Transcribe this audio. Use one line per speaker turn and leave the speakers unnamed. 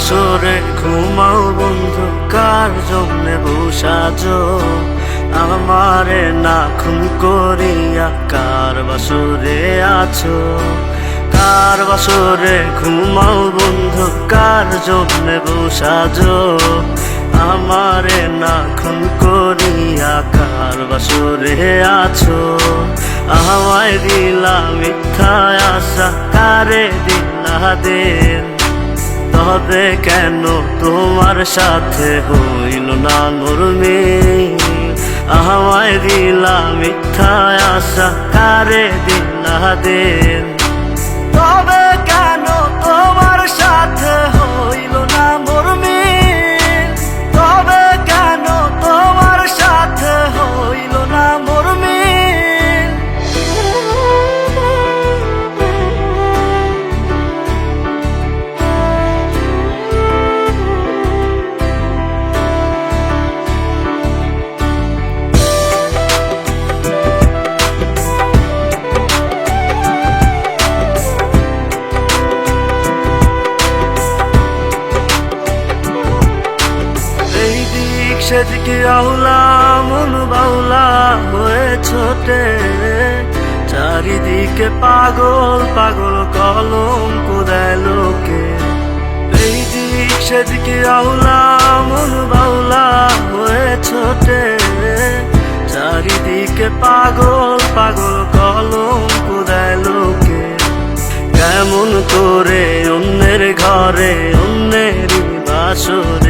বাসরে ঘুমাও বন্ধু, কার জন্যে বসাজ আমারে না খুন করিয়া কার বাসরে আছো? কার বাসরে ঘুমাও বন্ধু, কার জন্যে বসাজ আমারে না খুন করিয়া কার বাসরে আছো? আমায় দিলা মিথ্যা আশা, কারে দিলা দেন? তবে কেন? তোমার সাথে হইল না নরমে আমায় দিলা মিথ্যা আশা কারে দেন। তবে কেন তোমার সাথে সেদিকে আউলা, মন বাউলা হয়ে ছোটে। চারিদিকে পাগল পাগল কলম কোদায় লোকে। এই দিক সেদিকে আউলা, মন বাউলা হয়ে ছোটে। চারিদিকে পাগল পাগল কলম কোদায় লোকে। কেমন করে অন্যের ঘরে অন্যের বাসরে